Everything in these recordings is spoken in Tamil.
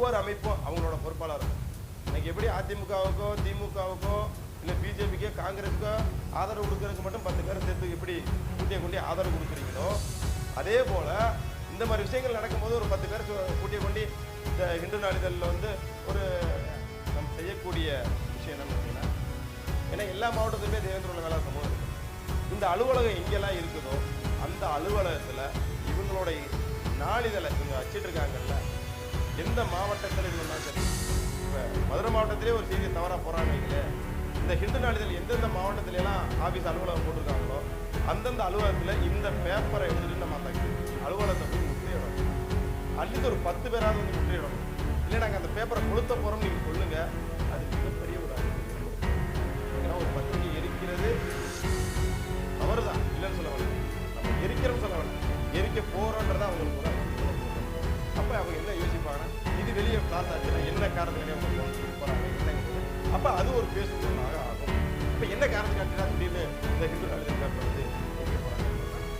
ஒவ்வொரு அமைப்பும் அவங்களோட பொறுப்பாளர் இருக்கும். இன்னைக்கு எப்படி அதிமுகவுக்கோ திமுகவுக்கோ இல்லை பிஜேபிக்கோ காங்கிரஸுக்கோ ஆதரவு கொடுக்கறதுக்கு மட்டும் பத்து பேரை சேர்த்து எப்படி கூட்டிய கொண்டு ஆதரவு கொடுக்குறீங்களோ அதே போல் இந்த மாதிரி விஷயங்கள் நடக்கும்போது ஒரு பத்து பேர் கூட்டிய கொண்டு இந்த ஹிந்து நாளிதழில் வந்து ஒரு நம்ம செய்யக்கூடிய விஷயம் என்னன்னு பார்த்தீங்கன்னா ஏன்னா எல்லா மாவட்டத்துலையுமே தேவேந்திர உள்ள வேலை சமூகம் இந்த அலுவலகம் எங்கெல்லாம் இருக்குதோ அந்த அலுவலகத்தில் இவங்களோட நாளிதழை இவங்க வச்சிட்ருக்காங்கல்ல எந்த மாவட்டத்தில் இது சரி. இப்போ மதுரை மாவட்டத்திலே ஒரு செய்தி தவறாக போகிறாங்க இந்த ஹிந்து நாளிதழ் எந்தெந்த மாவட்டத்துல ஆஃபீஸ் அலுவலகம் போட்டிருக்காங்களோ அந்தந்த அலுவலகத்தில் இந்த பேப்பரை எடுத்துகிட்டு நம்ம அந்த அலுவலகத்தை போய் முற்றிடணும் அட்லீஸ்ட் ஒரு பத்து பேராவது வந்து முற்றிடணும் இல்லை நாங்கள் அந்த பேப்பரை கொளுத்த போகிறோம் நீங்கள் சொல்லுங்கள் அது மிகப்பெரிய ஒரு அறிவு ஏன்னா ஒரு பத்திரிகை எரிக்கிறது தவறுதான். இல்லைன்னு சொல்ல வரல. நம்ம எரிக்கிறோம்னு சொல்ல வரல. எரிக்க போகிறோன்றதான் அவங்களுக்கு அப்போ அவங்க என்ன யோசிப்பாங்கன்னா இது வெளியே கிளாஸ் ஆச்சுன்னா என்ன காரணத்துக்கு அவங்க போட்டு போறாங்க அது ஒரு பேசும் ஆகும். இப்போ என்ன காரணத்துக்காக திடீர்னு இந்த ஹிந்து நாளிதழ் வந்து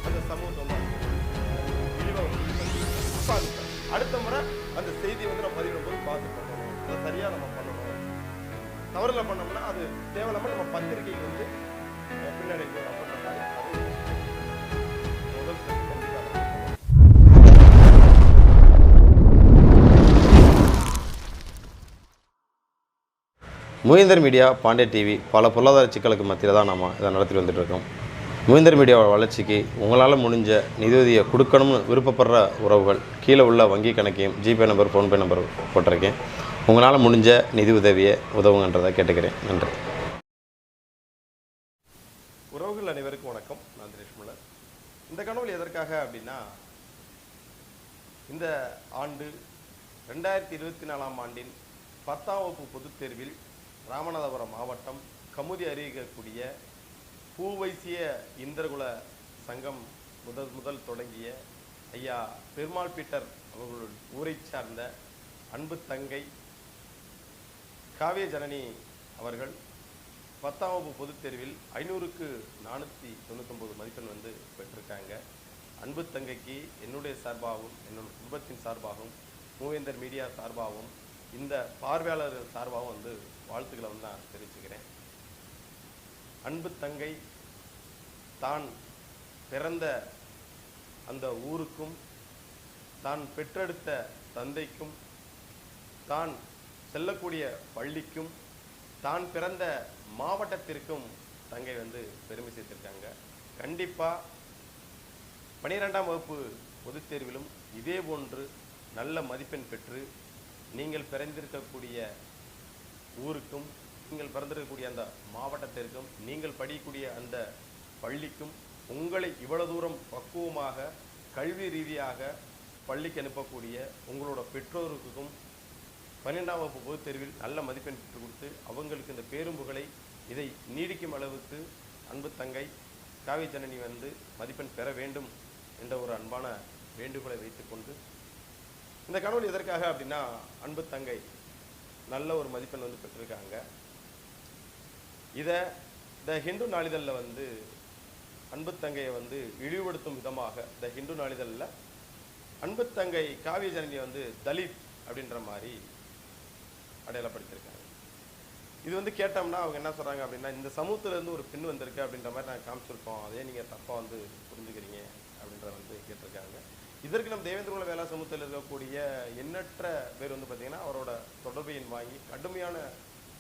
அந்த சமூகத்தை வந்து அது அடுத்த முறை அந்த செய்தியை வந்து நம்ம பதிவிடும் போது பார்த்து பண்ணணும். அதை சரியாக நம்ம பண்ணணும். தவறில் பண்ணோம்னா அது தேவையில்லாமல் நம்ம பத்திரிகைக்கு வந்து அஹ், முகிந்தர் மீடியா பாண்டிய டிவி பல பொருளாதார சிக்கலுக்கு மத்தியில் தான் நம்ம இதை நடத்திட்டு வந்துட்டுருக்கோம். முகிந்தர் மீடியாவோட வளர்ச்சிக்கு உங்களால் முடிஞ்ச நிதியுதவியை கொடுக்கணும்னு விருப்பப்படுற உறவுகள் கீழே உள்ள வங்கி கணக்கையும் ஜிபே நம்பர் ஃபோன்பே நம்பர் போட்டிருக்கேன். உங்களால் முடிஞ்ச நிதி உதவியை உதவுங்கன்றதை கேட்டுக்கிறேன். நன்றி. உறவுகள் அனைவருக்கும் வணக்கம். நான் தினேஷ் முல்லர். இந்த கனவுல எதற்காக அப்படின்னா இந்த ஆண்டு ரெண்டாயிரத்தி இருபத்தி நாலாம் ஆண்டின் பத்தாம் வகுப்பு பொதுத் தேர்வில் ராமநாதபுரம் மாவட்டம் கமுதி அறிவிக்கக்கூடிய பூவைசிய இந்திரகுல சங்கம் முதல் முதல் தொடங்கிய ஐயா பெருமாள் பீட்டர் அவர்கள் ஊரைச் சார்ந்த அன்பு தங்கை காவிய ஜனனி அவர்கள் பத்தாம் வகுப்பு பொதுத் தேர்வில் ஐநூறுக்கு நானூற்றி தொண்ணூத்தொம்பது மதிப்பெண் வந்து பெற்றிருக்காங்க. அன்பு தங்கைக்கு என்னுடைய சார்பாகவும் என்னோட குடும்பத்தின் சார்பாகவும் மூவேந்தர் மீடியா சார்பாகவும் இந்த பார்வையாளர்கள் சார்பாகவும் வந்து வாழ்த்துக்களை வந்து நான் தெரிவிச்சுக்கிறேன். அன்பு தங்கை தான் பிறந்த அந்த ஊருக்கும் தான் பெற்றெடுத்த தந்தைக்கும் தான் செல்லக்கூடிய பள்ளிக்கும் தான் பிறந்த மாவட்டத்திற்கும் தங்கை வந்து பெருமை சேர்த்திருக்காங்க. கண்டிப்பா பனிரெண்டாம் வகுப்பு பொதுத் தேர்விலும் இதே போன்று நல்ல மதிப்பெண் பெற்று நீங்கள் பிறந்திருக்கக்கூடிய ஊருக்கும் நீங்கள் பிறந்திருக்கக்கூடிய அந்த மாவட்டத்திற்கும் நீங்கள் படிக்கக்கூடிய அந்த பள்ளிக்கும் உங்களை இவ்வளவு தூரம் பக்குவமாக கல்வி ரீதியாக பள்ளிக்கு அனுப்பக்கூடிய உங்களோட பெற்றோருக்கும் பன்னெண்டாம் வகுப்பு பொதுத் தேர்வில் நல்ல மதிப்பெண் பெற்றுக் கொடுத்து அவங்களுக்கு இந்த பேரும்புகளை இதை நீடிக்கும் அளவுக்கு அன்பு தங்கை காவி ஜனனி வந்து மதிப்பெண் பெற வேண்டும் என்ற ஒரு அன்பான வேண்டுகோளை வைத்துக்கொண்டு இந்த கனவு எதற்காக அப்படின்னா அன்பு தங்கை. நல்ல ஒரு மதிப்பெண் வந்து பெற்றிருக்காங்க. இதை த ஹிந்து நாளிதழில் வந்து அன்பு தங்கையை வந்து இழிவுபடுத்தும் விதமாக த ஹிந்து நாளிதழில் அன்பு தங்கை காவிய ஜனனியை வந்து தலித் அப்படின்ற மாதிரி அடையாளப்படுத்தியிருக்காங்க. இது வந்து கேட்டோம்னா அவங்க என்ன சொல்கிறாங்க அப்படின்னா இந்த சமூகத்திலேருந்து ஒரு பெண் வந்திருக்கு அப்படின்ற மாதிரி நாங்கள் காமிச்சிருக்கோம். அதே நீங்கள் தப்பாக வந்து புரிஞ்சுக்கிறீங்க அப்படின்ற வந்து கேட்டிருக்காங்க. இதற்கு நம்ம தேவேந்திரகுல வேளா சமூகத்தில் இருக்கக்கூடிய எண்ணற்ற பேர் வந்து பார்த்தீங்கன்னா அவரோட தொடர்பு எண் வாங்கி கடுமையான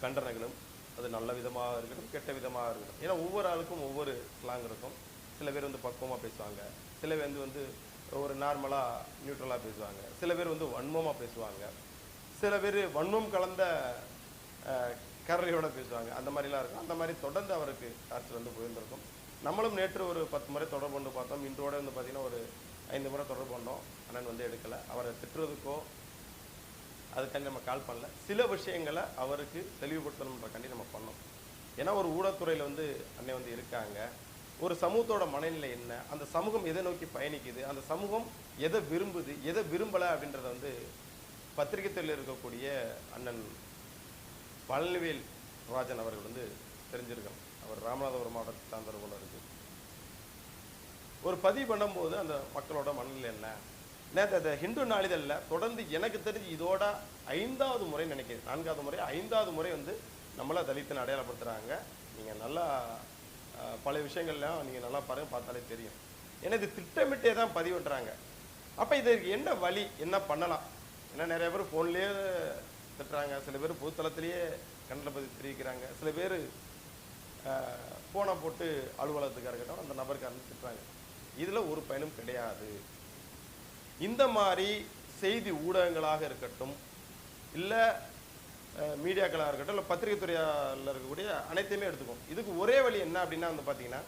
கண்டனங்களும் அது நல்ல விதமாக இருக்கட்டும் கெட்ட விதமாக இருக்கட்டும். ஏன்னா ஒவ்வொரு ஆளுக்கும் ஒவ்வொரு ஸ்லாங் இருக்கும். சில பேர் வந்து பக்குவமாக பேசுவாங்க. சில பேர் வந்து வந்து ஒரு நார்மலாக நியூட்ரலாக பேசுவாங்க. சில பேர் வந்து வன்மமாக பேசுவாங்க. சில பேர் வன்மம் கலந்த கரலையோடு பேசுவாங்க. அந்த மாதிரிலாம் இருக்கும். அந்த மாதிரி தொடர்ந்து அவருக்கு அரசு வந்து போயிருந்திருக்கும் நம்மளும் நேற்று ஒரு பத்து முறை தொடர்பு கொண்டு பார்த்தோம். இன்றோட வந்து பார்த்தீங்கன்னா ஒரு ஐந்து முறை தொடர்பு பண்ணோம் அண்ணன் வந்து எடுக்கலை. அவரை திட்டுறதுக்கோ அதுக்காண்டி நம்ம கால் பண்ணல. சில விஷயங்களை அவருக்கு தெளிவுபடுத்தணுன்றக்காண்டி நம்ம பண்ணோம். ஏன்னா ஒரு ஊடகத்துறையில் வந்து அண்ணன் வந்து இருக்காங்க. ஒரு சமூகத்தோட மனநிலை என்ன? அந்த சமூகம் எதை நோக்கி பயணிக்குது? அந்த சமூகம் எதை விரும்புது? எதை விரும்பலை அப்படின்றத வந்து பத்திரிகை துறையில் இருக்கக்கூடிய அண்ணன் பழனிவேல் ராஜன் அவர்கள் வந்து தெரிஞ்சிருக்கணும். அவர் ராமநாதபுரம் மாவட்டத்தை சார்ந்தவர் போல இருக்கு. ஒரு பதிவு பண்ணும்போது அந்த மக்களோட மனநிலை என்ன? நேற்று அந்த ஹிந்து நாளிதழில் தொடர்ந்து எனக்கு தெரிஞ்சு இதோட ஐந்தாவது முறை நினைக்கிறேன். நான்காவது முறை ஐந்தாவது முறை வந்து நம்மளை தலித்தனை அடையாளப்படுத்துகிறாங்க நீங்கள் நல்லா பல விஷயங்கள்லாம் நீங்கள் நல்லா பாருங்க பார்த்தாலே தெரியும். ஏன்னா இது திட்டமிட்டே தான் பதிவிடுறாங்க அப்போ இதற்கு என்ன வழி என்ன பண்ணலாம்? ஏன்னா நிறைய பேர் ஃபோன்லேயே திட்டுறாங்க. சில பேர் பொதுத்தளத்திலேயே கண்டன பதிவு தெரிவிக்கிறாங்க. சில பேர் ஃபோனை போட்டு அலுவலகத்துக்காக இருக்கட்டும் அந்த நபருக்காரங்க திட்டுறாங்க இதில் ஒரு பயனும் கிடையாது. இந்த மாதிரி செய்தி ஊடகங்களாக இருக்கட்டும் இல்லை மீடியாக்களாக இருக்கட்டும் இல்லை பத்திரிகை துறையில் இருக்கக்கூடிய அனைத்தையுமே எடுத்துக்கும் இதுக்கு ஒரே வழி என்ன அப்படின்னா வந்து பார்த்தீங்கன்னா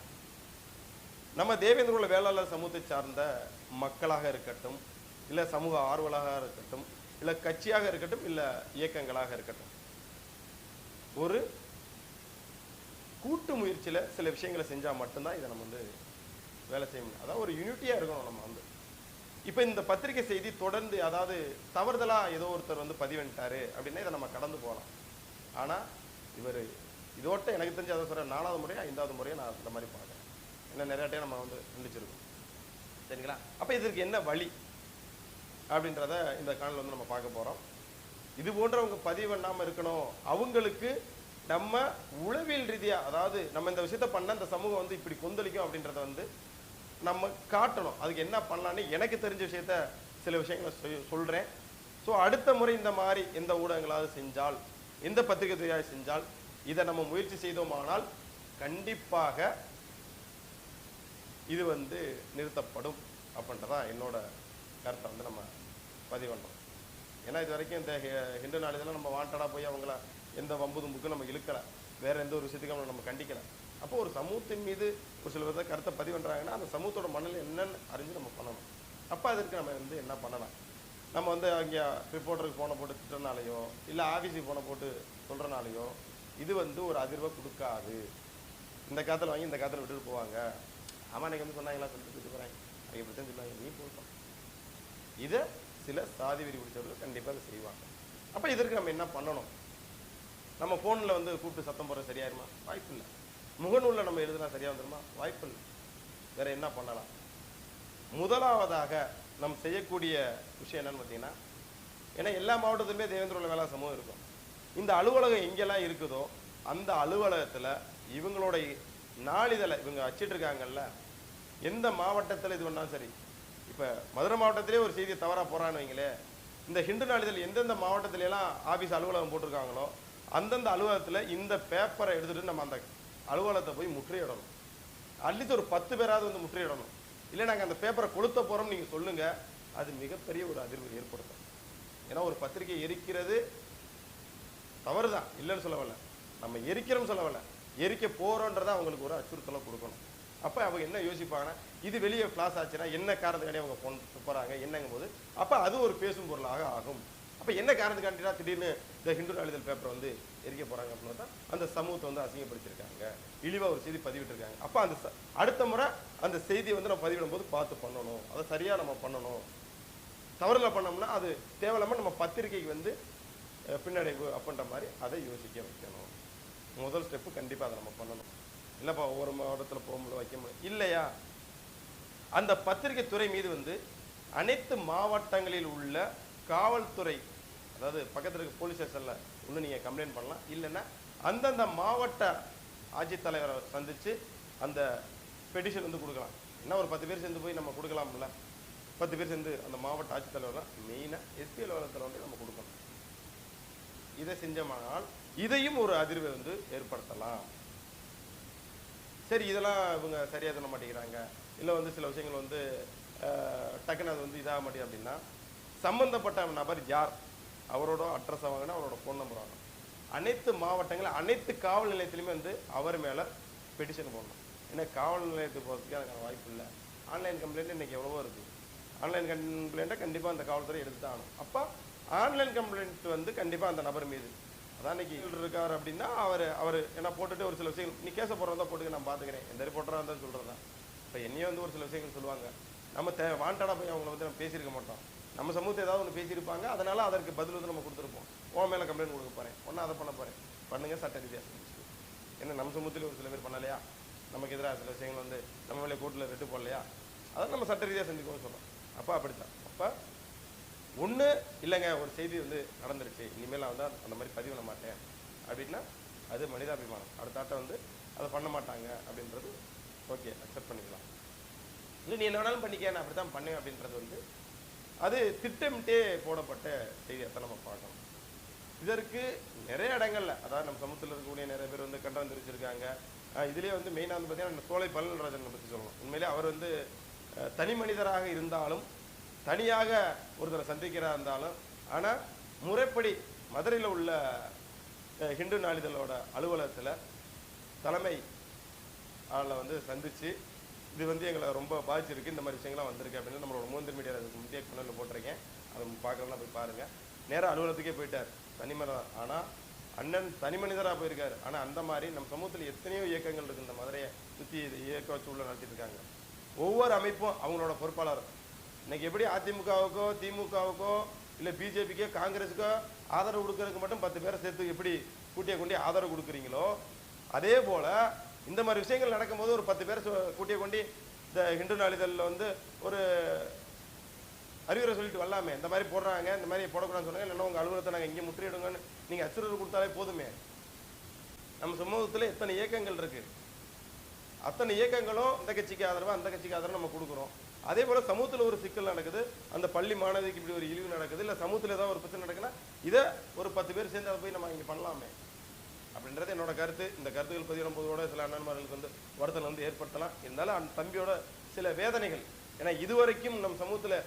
நம்ம தேவேந்திரகுல வேளாளர் சமூகத்தை சார்ந்த மக்களாக இருக்கட்டும் இல்லை சமூக ஆர்வலாக இருக்கட்டும் இல்லை கட்சியாக இருக்கட்டும் இல்லை இயக்கங்களாக இருக்கட்டும். ஒரு கூட்டு முயற்சியில் சில விஷயங்களை செஞ்சால் மட்டும்தான் இதை நம்ம வந்து வேலை செய்ய முடியும் அதாவது ஒரு யூனிட்டியாக இருக்கணும் நம்ம வந்து. இப்போ இந்த பத்திரிகை செய்தி தொடர்ந்து அதாவது தவறுதலாக ஏதோ ஒருத்தர் வந்து பதிவென்ட்டாரு அப்படின்னா இதை நம்ம கடந்து போகலாம். ஆனால் இவர் இதோட்ட எனக்கு தெரிஞ்ச அதை சொல்கிறேன் நாலாவது முறையாக ஐந்தாவது முறையோ நான் இந்த மாதிரி பார்க்குறேன். ஏன்னா நிறையா டைம் நம்ம வந்து சந்திச்சிருக்கோம். சரிங்களா? அப்போ இதற்கு என்ன வழி அப்படின்றத இந்த காணொலியில் வந்து நம்ம பார்க்க போகிறோம் இது போன்றவங்க பதிவு பண்ணாமல் இருக்கணும். அவங்களுக்கு நம்ம உளவியல் ரீதியாக அதாவது நம்ம இந்த விஷயத்த பண்ண இந்த சமூகம் வந்து இப்படி கொந்தளிக்கும் அப்படின்றத வந்து நம்ம காட்டணும். அதுக்கு என்ன பண்ணலான்னு எனக்கு தெரிஞ்ச விஷயத்த சில விஷயங்களை சொல் சொல்கிறேன் ஸோ அடுத்த முறை இந்த மாதிரி எந்த ஊடகங்களாவது செஞ்சால் எந்த பத்திரிகை துறையாக செஞ்சால் இதை நம்ம முயற்சி செய்தோமானால் கண்டிப்பாக இது வந்து நிறுத்தப்படும் அப்படின்றதான் என்னோட கருத்தை வந்து நம்ம பதிவு பண்ணுறோம் ஏன்னா இது வரைக்கும் இந்த ஹிண்டு ஹிந்து நாளிதெல்லாம் நம்ம வாண்டடாக போய் அவங்கள எந்த வம்பு தும்புக்கும் நம்ம இழுக்கலை. வேற எந்த ஒரு விஷயத்துக்கும் நம்ம கண்டிக்கலை. அப்போ ஒரு சமூகத்தின் மீது ஒரு சில விதத்தை கருத்தை பதிவு பண்ணுறாங்கன்னா அந்த சமூகத்தோட மனநிலை என்னன்னு அறிஞ்சு நம்ம பண்ணணும். அப்போ அதற்கு நம்ம வந்து என்ன பண்ணலாம்? நம்ம வந்து அங்கே ரிப்போர்ட்டருக்கு ஃபோனை போட்டு திட்டுறனாலையோ இல்லை ஆஃபீஸுக்கு ஃபோனை போட்டு சொல்கிறனாலையோ இது வந்து ஒரு அதிர்வை கொடுக்காது. இந்த காலத்தில் வாங்கி இந்த காலத்தில் விட்டுட்டு போவாங்க. ஆமாம் நீங்கள் வந்து சொன்னாங்களா? சொல்லிட்டு விட்டு போகிறாங்க அவங்க பிரச்சனை சொல்லுவாங்க. நீ போட்டோம் இதை சில சாதி வெறி பிடிச்சவர்கள் கண்டிப்பாக அதை செய்வாங்க. அப்போ இதற்கு நம்ம என்ன பண்ணணும்? நம்ம ஃபோனில் வந்து கூப்பிட்டு சத்தம் போடுறது சரியாயிருமா? வாய்ப்பு இல்லை முகநூலில் நம்ம எழுதுனா சரியாக வந்துருமா? வாய்ப்பு இல்லை வேற என்ன பண்ணலாம்? முதலாவதாக நம்ம செய்யக்கூடிய விஷயம் என்னன்னு பார்த்தீங்கன்னா ஏன்னா எல்லா மாவட்டத்திலுமே தேவேந்திர வேளா சமூகம் இருக்கும். இந்த அலுவலகம் எங்கெல்லாம் இருக்குதோ அந்த அலுவலகத்தில் இவங்களோட நாளிதழை இவங்க வச்சிட்ருக்காங்கல்ல எந்த மாவட்டத்தில் இது பண்ணாலும் சரி. இப்போ மதுரை மாவட்டத்திலே ஒரு செய்தி தவறாக போகிறான்னு வைங்களே இந்த ஹிந்து நாளிதழ் எந்தெந்த மாவட்டத்திலலாம் ஆஃபீஸ் அலுவலகம் போட்டிருக்காங்களோ அந்தந்த அலுவலகத்தில் இந்த பேப்பரை எடுத்துகிட்டு நம்ம அந்த அலுவலகத்தை போய் முற்றுகையிடணும். அட்லீஸ்ட் ஒரு பத்து பேராவது வந்து முற்றுகையிடணும். இல்லை நாங்கள் அந்த பேப்பரை கொளுத்த போகிறோம் நீங்கள் சொல்லுங்கள் அது மிகப்பெரிய ஒரு அதிர்வு ஏற்படுத்தும். ஏன்னா ஒரு பத்திரிகை எரிக்கிறது தவறு தான் இல்லைன்னு சொல்ல நம்ம எரிக்கிறோம் சொல்லவில்லை எரிக்க போகிறோன்றதை அவங்களுக்கு ஒரு அச்சுறுத்தலை கொடுக்கணும். அப்போ அவங்க என்ன யோசிப்பாங்கன்னா இது வெளியே ஃப்ளாஸ் ஆச்சுன்னா என்ன காரணத்துக்காண்டி அவங்க போன் போகிறாங்க என்னங்கும் போது அப்போ அது ஒரு பேசும் பொருளாக ஆகும். அப்போ என்ன காரணத்துக்காண்டினா திடீர்னு இந்த ஹிந்து நாளிதழ் பேப்பர் வந்து எரிக்க போகிறாங்க அப்படின்னு தான் அந்த சமூகத்தை வந்து அசிங்கப்படுத்தியிருக்காங்க. இழிவாக ஒரு செய்தி பதிவிட்டிருக்காங்க. அப்போ அந்த அடுத்த முறை அந்த செய்தியை வந்து நம்ம பதிவிடும் போது பார்த்து பண்ணணும். அதை சரியாக நம்ம பண்ணணும். தவறுல பண்ணோம்னா அது தேவையில்லாமல் நம்ம பத்திரிக்கைக்கு வந்து பின்னடைவு அப்படின்ற மாதிரி அதை யோசிக்க வைக்கணும். முதல் ஸ்டெப்பு கண்டிப்பாக அதை நம்ம பண்ணணும். இல்லைப்பா ஒவ்வொரு மாவட்டத்தில் போக முடியல வைக்க முடியும். இல்லையா? அந்த பத்திரிகை துறை மீது வந்து அனைத்து மாவட்டங்களில் உள்ள காவல்துறை அதாவது பக்கத்தில் இருக்க போலீஸ் ஸ்டேஷனில் ஒன்று நீங்கள் கம்ப்ளைண்ட் பண்ணலாம். இல்லைன்னா அந்தந்த மாவட்ட ஆட்சித்தலைவரை சந்தித்து அந்த பெட்டிஷன் வந்து கொடுக்கலாம். என்ன ஒரு பத்து பேர் சேர்ந்து போய் நம்ம கொடுக்கலாம்ல? பத்து பேர் சேர்ந்து அந்த மாவட்ட ஆட்சித்தலைவர்லாம் மெயினாக எஸ்பி அலுவலகத்தில் வந்து நம்ம கொடுக்கணும். இதை செஞ்சோமானால் இதையும் ஒரு அதிர்வை வந்து ஏற்படுத்தலாம். சரி இதெல்லாம் இவங்க சரியாக தர மாட்டேங்கிறாங்க. இல்லை வந்து சில விஷயங்கள் வந்து அஹ், டக்குன்னு அது வந்து இதாக மாட்டேங்குது அப்படின்னா சம்பந்தப்பட்ட நபர் யார்? அவரோட அட்ரஸ் வாங்கினா அவரோட ஃபோன் நம்பர் வாங்கணும். அனைத்து மாவட்டங்கள் அனைத்து காவல் நிலையத்திலுமே வந்து அவர் மேலே பெட்டிஷன் போடணும். ஏன்னா காவல் நிலையத்துக்கு போகிறதுக்கு அதுக்கான வாய்ப்பு இல்லை. ஆன்லைன் கம்ப்ளைண்ட் இன்னைக்கு எவ்வளவோ இருக்குது ஆன்லைன் கம்ப்ளைண்ட்டை கண்டிப்பாக அந்த காவல்துறை எடுத்து தான் ஆகணும். அப்போ ஆன்லைன் கம்ப்ளைண்ட் வந்து கண்டிப்பாக அந்த நபர் மீது. அதான் இன்னைக்கு இருக்கார் அப்படின்னா அவர் அவர் என்ன போட்டுட்டு ஒரு சில விஷயங்கள் நீ கேச போடுறதா போட்டுக்க நான் பார்த்துக்கிறேன் எந்த ரிப்போர்ட்டராக இருந்தாலும் சொல்கிறதா இப்போ என்னையே வந்து ஒரு சில விஷயங்கள் சொல்லுவாங்க. நம்ம தே வாண்டடாக போய் அவங்கள வந்து நம்ம பேசியிருக்க மாட்டோம். நம்ம சமூகத்தை ஏதாவது ஒன்று பேசியிருப்பாங்க அதனால அதற்கு பதில் வந்து நம்ம கொடுத்துருப்போம். உன் மேலே கம்ப்ளைண்ட் கொடுக்க போகிறேன் ஒன்றா அதை பண்ண போகிறேன் பண்ணுங்க சட்ட ரீதியாக செஞ்சு ஏன்னா நம்ம சமூகத்தில் ஒரு சில பேர் பண்ணலையா? நமக்கு எதிராக சில விஷயங்கள் வந்து நம்ம மேலே கோர்ட்டில் ரெட்டு போடலையா? அதை நம்ம சட்ட ரீதியாக செஞ்சுக்கோன்னு சொல்கிறோம் அப்போ அப்படித்தான். அப்போ ஒன்று இல்லைங்க ஒரு செய்தி வந்து நடந்துருச்சு. இனிமேல் நான் வந்து அந்த மாதிரி பதிவு பண்ண மாட்டேன். அப்படின்னா அது மனிதாபிமானம். அடுத்த ஆட்டம் வந்து அதை பண்ண மாட்டாங்க அப்படின்றது ஓகே அக்செப்ட் பண்ணிக்கலாம். இல்லை நீ என்ன வேணாலும் பண்ணிக்க நான் அப்படி தான் பண்ணேன் அப்படின்றது வந்து அது திட்டமிட்டே போடப்பட்ட செய்தியத்தை நம்ம பார்க்கணும். இதற்கு நிறைய இடங்கள்ல அதாவது நம்ம சமூகத்தில் இருக்கக்கூடிய நிறைய பேர் வந்து கண்டனம் தெரிவிச்சிருக்காங்க. இதுலேயே வந்து மெயினாக வந்து பார்த்தீங்கன்னா சோலை பல்லராஜனை பற்றி சொல்லணும். உண்மையிலே அவர் வந்து தனி மனிதராக இருந்தாலும் தனியாக ஒருத்தரை சந்திக்கிறா இருந்தாலும் ஆனால் முறைப்படி மதுரையில் உள்ள ஹிந்து நாளிதழோட அலுவலகத்தில் தலைமை ஆளை வந்து சந்திச்சு இது வந்து எங்களை ரொம்ப பாதிச்சிருக்கு. இந்த மாதிரி விஷயங்கள்லாம் வந்திருக்கு அப்படின்னு நம்மளோட மூந்தர் மீடியா முந்தைய கணலில் போட்டிருக்கேன். அதை பார்க்கலாம் போய் பாருங்கள் நேராக அலுவலகத்துக்கே போயிட்டார் தனி ஆனால் அண்ணன் தனி மனிதராக போயிருக்காரு. ஆனால் அந்த மாதிரி நம்ம சமூகத்தில் எத்தனையோ இயக்கங்கள் இருக்கு. இந்த மதுரையை சுற்றி இயக்க வச்சு உள்ள நடத்திட்டு இருக்காங்க ஒவ்வொரு அமைப்பும் அவங்களோட பொறுப்பாளர். இன்னைக்கு எப்படி அதிமுகவுக்கோ திமுகவுக்கோ இல்லை பிஜேபிக்கோ காங்கிரஸுக்கோ ஆதரவு கொடுக்கறதுக்கு மட்டும் பத்து பேரை சேர்த்து எப்படி கூட்டிய கொண்டு ஆதரவு கொடுக்குறீங்களோ அதே போல இந்த மாதிரி விஷயங்கள் நடக்கும்போது ஒரு பத்து பேர் சொ- கூட்டிய கொண்டு இந்த ஹிந்து நாளிதழில் வந்து ஒரு அறிவுரை சொல்லிட்டு வரலாமே. இந்த மாதிரி போடுறாங்க இந்த மாதிரி போடக்கூடாதுன்னு சொன்னாங்க. இல்லைன்னா உங்கள் அலுவலகத்தை நாங்கள் இங்கே முற்றிடுங்கன்னு நீங்கள் அச்சுறுத்தல் கொடுத்தாலே போதுமே. நம்ம சமூகத்தில் எத்தனை இயக்கங்கள் இருக்குது அத்தனை இயக்கங்களும் இந்த கட்சிக்கு ஆதரவாக அந்த கட்சிக்கு ஆதரவு நம்ம கொடுக்குறோம். அதே போல் சமூகத்தில் ஒரு சிக்கல் நடக்குது. அந்த பள்ளி மாணவிக்கு இப்படி ஒரு இழிவு நடக்குது. இல்லை சமூகத்தில் ஏதாவது ஒரு பிரச்சனை நடக்குன்னா இதை ஒரு பத்து பேர் சேர்ந்து அதை போய் நம்ம இங்கே பண்ணலாமே. அப்படின்றது என்னோட கருத்து. இந்த கருத்துக்கள் பதிவிடும் போதோட சில அண்ணன்மார்களுக்கு வந்து வருத்தல் வந்து ஏற்படுத்தலாம். இருந்தாலும் அந்த தம்பியோட சில வேதனைகள். ஏன்னா இதுவரைக்கும் நம் சமூகத்தில்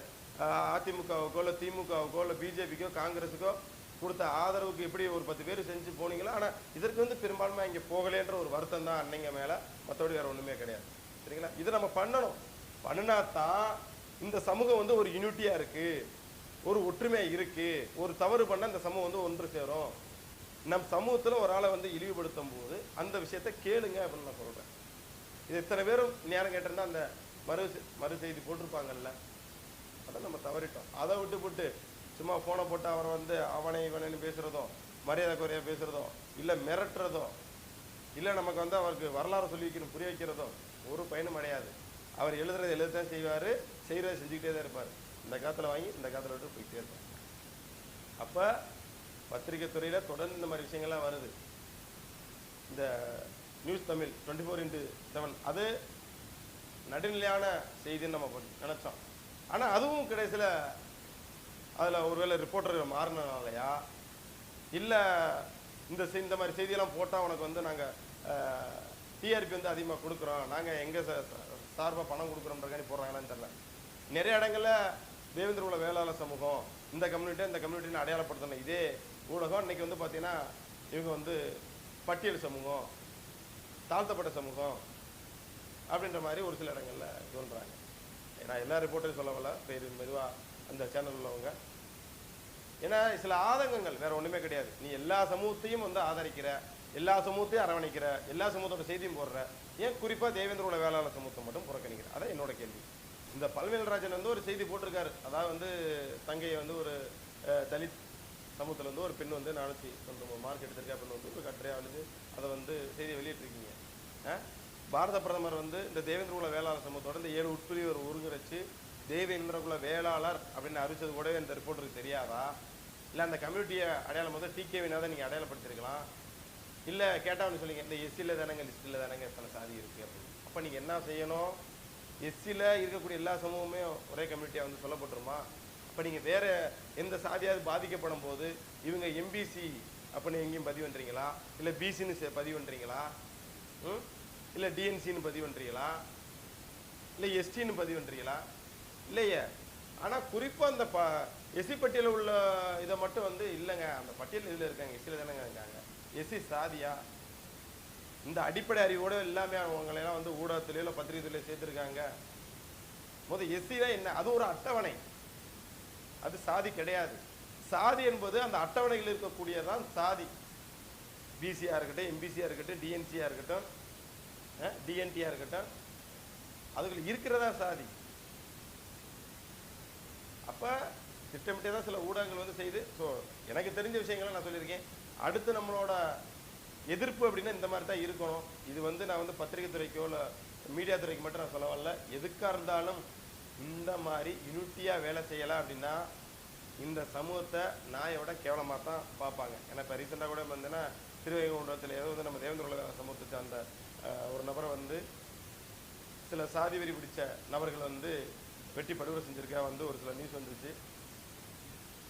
அதிமுகவுக்கோ இல்லை திமுகவுக்கோ இல்லை பிஜேபிக்கோ காங்கிரஸுக்கோ கொடுத்த ஆதரவுக்கு எப்படி ஒரு பத்து பேர் செஞ்சு போனீங்களோ ஆனால் இதற்கு வந்து பெரும்பாலும் இங்கே போகலேன்ற ஒரு வருத்தம் தான் அன்னைங்க மேலே. மற்றபடி வேறு ஒன்றுமே கிடையாது. சரிங்களா? இதை நம்ம பண்ணணும். பண்ணினா தான் இந்த சமூகம் வந்து ஒரு யூனிட்டியாக இருக்குது ஒரு ஒற்றுமை இருக்குது ஒரு தவறு பண்ணால் இந்த சமூகம் வந்து ஒன்று சேரும். நம் சமூகத்தில் ஒரு ஆளை வந்து இழிவுபடுத்தும் போது அந்த விஷயத்த கேளுங்க அப்படின்னு நான் சொல்கிறேன் இது இத்தனை பேரும் நேரம் கேட்டிருந்தா அந்த மறு மறு செய்தி போட்டிருப்பாங்கல்ல? அதை நம்ம தவறிட்டோம். அதை விட்டு போட்டு சும்மா ஃபோனை போட்டு அவரை வந்து அவனை இவனைன்னு பேசுகிறதோ மரியாதை குறையாக பேசுகிறதோ இல்லை மிரட்டுறதோ இல்லை நமக்கு வந்து அவருக்கு வரலாறு சொல்லி வைக்கணும் புரிய வைக்கிறதோ ஒரு பயனும் அடையாது. அவர் எழுதுறதை எழுதத்தான் செய்வார் செய்கிறத செஞ்சுக்கிட்டே தான் இருப்பார். இந்த காலத்தில் வாங்கி இந்த காலத்தில் விட்டு போய்கிட்டே இருப்பார். அப்போ பத்திரிகை துறையில் தொடர்ந்து இந்த மாதிரி விஷயங்கள்லாம் வருது. இந்த news Tamil twenty four into seven அது நடுநிலையான செய்தின்னு நம்ம நினச்சோம். ஆனால் அதுவும் கடைசியில் அதில் ஒருவேளை ரிப்போர்ட்டர் மாறினாலையா இல்லை இந்த இந்த மாதிரி செய்தியெல்லாம் போட்டால் உனக்கு வந்து நாங்கள் டிஆர்பி வந்து அதிகமாக கொடுக்குறோம். நாங்கள் எங்கள் சார்பாக பணம் கொடுக்குறோன்றக்காண்டி போடுறாங்களான்னு தெரில நிறைய இடங்களில் தேவேந்திர உள்ள வேளாளர் சமூகம் இந்த கம்யூனிட்டி இந்த கம்யூனிட்டின்னு அடையாளப்படுத்தணும். இதே ஊடகம் இன்னைக்கு வந்து பார்த்தீங்கன்னா இவங்க வந்து பட்டியல் சமூகம் தாழ்த்தப்பட்ட சமூகம் அப்படின்ற மாதிரி ஒரு சில இடங்களில் சொல்கிறாங்க ஏன்னா எல்லா ரிப்போர்ட்டையும் சொல்ல வரல பேர் மெதுவாக அந்த சேனல் உள்ளவங்க ஏன்னா சில ஆதங்கங்கள் வேற ஒன்றுமே கிடையாது. நீ எல்லா சமூகத்தையும் வந்து ஆதரிக்கிற எல்லா சமூகத்தையும் அரவணைக்கிற எல்லா சமூகத்தோட செய்தியும் போடுற ஏன் குறிப்பாக தேவேந்திரோட வேளாண் வேளாளர் சமூகத்தை மட்டும் புறக்கணிக்கிற? அதான் என்னோட கேள்வி. இந்த பல்வேல்ராஜன் வந்து ஒரு செய்தி போட்டிருக்காரு. அதாவது வந்து தங்கையை வந்து ஒரு தலித் சமூகத்தில் வந்து ஒரு பெண் வந்து நானூற்றி தொண்ணூறு மார்க் எடுத்திருக்கா அப்படின்னு வந்து ஒரு கட்டுரையாக வந்து அதை வந்து செய்தியை வெளியிட்டிருக்கீங்க. ஆ? பாரத பிரதமர் வந்து இந்த தேவேந்திர குல வேளாளர் சமூகத்தோட இந்த ஏழு உட்பிரிவர் ஒருங்கிணைச்சு தேவேந்திர குல வேளாளர் அப்படின்னு அறிவிச்சது கூட இந்த ரிப்போர்ட்டருக்கு தெரியாதா? இல்லை அந்த கம்யூனிட்டியை அடையாளம் வந்து டிகே வினாதான் நீங்கள் அடையாளப்படுத்திருக்கலாம். இல்லை கேட்டான்னு சொல்லிங்க இந்த எஸ்சியில் தானங்க லிஸ்ட்டில் தானங்க இத்தனை சாதி இருக்குது அப்படின்னு. அப்போ நீங்கள் என்ன செய்யணும்? எஸ்சியில் இருக்கக்கூடிய எல்லா சமூகமே ஒரே கம்யூனிட்டியாக வந்து சொல்லப்பட்டுருமா? அப்போ நீங்கள் வேறு எந்த சாதியாவது பாதிக்கப்படும் போது இவங்க எம்பிசி அப்படின்னு எங்கேயும் பதிவு பண்ணுறீங்களா இல்லை பிசின்னு பதிவு பண்ணுறீங்களா ம்? இல்லை டிஎன்சின்னு பதிவு பண்ணுறீங்களா இல்லை எஸ்டின்னு பதிவு பண்ணுறீங்களா இல்லையே. ஆனால் குறிப்பாக அந்த ப எஸ்சி பட்டியலில் உள்ள இதை மட்டும் வந்து இல்லைங்க. அந்த பட்டியல் இதில் இருக்காங்க. எஸ்சியில் தானேங்க இருக்காங்க. எஸ்சி சாதியா? இந்த அடிப்படை அறிவோட எல்லாமே அவங்களெல்லாம் வந்து ஊடகத்துலேயோ இல்லை பத்திரிகைத்துலேயோ சேர்த்துருக்காங்க. முதல் எஸ்சினா என்ன? அது ஒரு அட்டவணை. அது சாதி கிடையாது. சாதி என்பது அந்த அட்டவணையில் இருக்கக்கூடியதான் சாதி. பிசியாக இருக்கட்டும் எம்பிசியாக இருக்கட்டும் டிஎன்சியாக இருக்கட்டும் டிஎன்டியாக இருக்கட்டும் அதுக்குள்ள இருக்கிறதா சாதி? அப்போ திட்டமிட்டே தான் சில ஊடகங்கள் வந்து செய்து ஸோ எனக்கு தெரிஞ்ச விஷயங்களை நான் சொல்லியிருக்கேன். அடுத்து நம்மளோட எதிர்ப்பு அப்படின்னா இந்த மாதிரி தான் இருக்கணும். இது வந்து நான் வந்து பத்திரிகை துறைக்கோ இல்லை மீடியா துறைக்கு மட்டும் நான் சொல்ல வரல. எதுக்காக இருந்தாலும் இந்த மாதிரி யூனிட்டியாக வேலை செய்யலாம் அப்படின்னா இந்த சமூகத்தை நாயை விட கேவலமாக தான் பார்ப்பாங்க. ஏன்னா இப்போ ரீசெண்டாக கூட வந்துன்னா திருவைகுண்டத்தில் ஏதோ வந்து நம்ம தேவேந்திர உலக சமூகத்தை சார்ந்த ஒரு நபரை வந்து சில சாதி வெறி பிடிச்ச நபர்கள் வந்து வெட்டி படுகொலை செஞ்சிருக்கா வந்து ஒரு சில நியூஸ் வந்துருச்சு.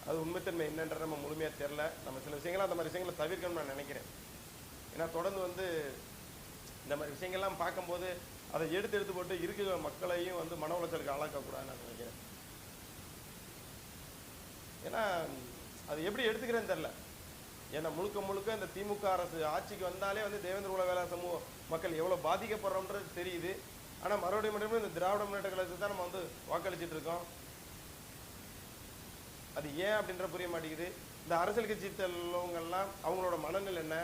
அது உண்மைத்தன்மை என்னன்ற நம்ம முழுமையாக தெரில நம்ம சில விஷயங்களை அந்த மாதிரி விஷயங்களை தவிர்க்கணும்னு நான் நினைக்கிறேன். ஏன்னா தொடர்ந்து வந்து இந்த மாதிரி விஷயங்கள்லாம் பார்க்கும்போது அதை எடுத்து எடுத்து போட்டு இருக்கிற மக்களையும் வந்து மன உளைச்சலுக்கு ஆளாக்கக்கூடாதுன்னு நான் நினைக்கிறேன். ஏன்னா அது எப்படி எடுத்துக்கிறேன்னு தெரில ஏன்னா முழுக்க முழுக்க இந்த திமுக அரசு ஆட்சிக்கு வந்தாலே வந்து தேவேந்திர உலக வேளாண் சமூக மக்கள் எவ்வளோ பாதிக்கப்படுறோன்றது தெரியுது. ஆனால் மறுபடியும் மட்டும் இந்த திராவிட முன்னேற்ற கழகத்துக்கு தான் நம்ம வந்து வாக்களிச்சிட்டு இருக்கோம். அது ஏன் அப்படின்ற புரிய மாட்டேங்குது. இந்த அரசியல் கட்சி செல்வங்கள்லாம் அவங்களோட மனநிலை என்ன?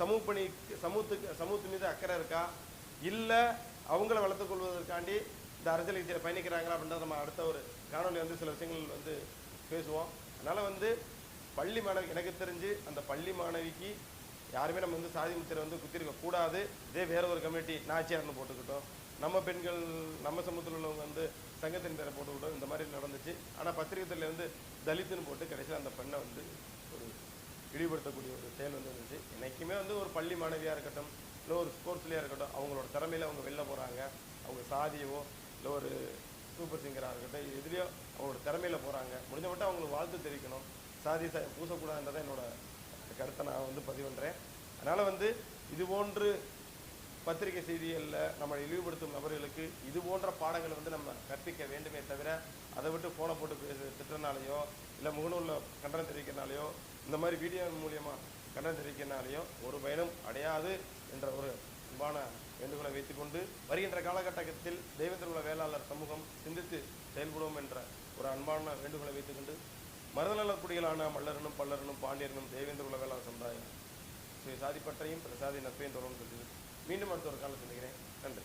சமூக பணி சமூகத்துக்கு சமூகத்து மீது அக்கறை இருக்கா? இல்லை அவங்கள வளர்த்துக் கொள்வதற்காண்டி இந்த அரசியல் கட்சியில் பயணிக்கிறாங்களா அப்படின்றத நம்ம அடுத்த ஒரு காணொலி வந்து சில விஷயங்கள் வந்து பேசுவோம். அதனால் வந்து பள்ளி மாணவி எனக்கு தெரிஞ்சு அந்த பள்ளி மாணவிக்கு யாருமே நம்ம வந்து சாதி முத்திரை வந்து குத்திருக்க கூடாது. இதே வேற ஒரு கம்யூனிட்டி நாச்சியார்னு போட்டுக்கிட்டோம். நம்ம பெண்கள் நம்ம சமூகத்தில் உள்ளவங்க வந்து சங்கத்தின் பேரை போட்டுக்கிட்டோம். இந்த மாதிரி நடந்துச்சு. ஆனால் பத்திரிகைத்தில் வந்து தலித்துன்னு போட்டு கடைசியில் அந்த பெண்ணை வந்து ஒரு இழிவுபடுத்தக்கூடிய ஒரு செயல் வந்து இருந்துச்சு. என்னைக்குமே வந்து ஒரு பள்ளி மாணவியாக இருக்கட்டும் இல்லை ஒரு ஸ்போர்ட்ஸ்லேயே இருக்கட்டும் அவங்களோட திறமையில அவங்க வெளில போகிறாங்க அவங்க சாதியவோ இல்லை ஒரு சூப்பர் சிங்கராக இருக்கட்டும் எதுலேயோ அவங்களோட திறமையில போகிறாங்க முடிஞ்ச மட்டும் அவங்களுக்கு வாழ்த்து தெரிவிக்கணும். சாதி ச பூசக்கூடாதுன்றதை என்னோட கருத்தை நான் வந்து பதிவுன்றேன் அதனால் வந்து இது போன்று பத்திரிகை செய்திகளில் நம்ம இழிவுபடுத்தும் நபர்களுக்கு இது போன்ற பாடங்களை வந்து நம்ம கற்பிக்க வேண்டுமே தவிர அதை விட்டு ஃபோனை போட்டு பேசு திட்டுறனாலேயோ இல்லை முகநூலில் கண்டனம் தெரிவிக்கிறனாலையோ இந்த மாதிரி வீடியோ மூலியமாக கண்டனம் ஒரு பயனும் அடையாது என்ற ஒரு அன்பான வேண்டுகோளை வைத்துக்கொண்டு வருகின்ற காலகட்டத்தில் தெய்வத்திர உள்ள வேளாளர் சமூகம் சிந்தித்து செயல்படுவோம் என்ற ஒரு அன்பான வேண்டுகோளை வைத்துக்கொண்டு மருதநல குடிகளான மல்லரனும் பல்லரனும் பாண்டியரனும் தேவேந்திர உள்ள வேளாளர் சமுதாயம். ஸ்ரீ சாதிப்பற்றையும் பிரசாதி நட்பையும் தொடர்ந்து மீண்டும் அடுத்த ஒரு காலம் சொல்லுகிறேன் நன்றி.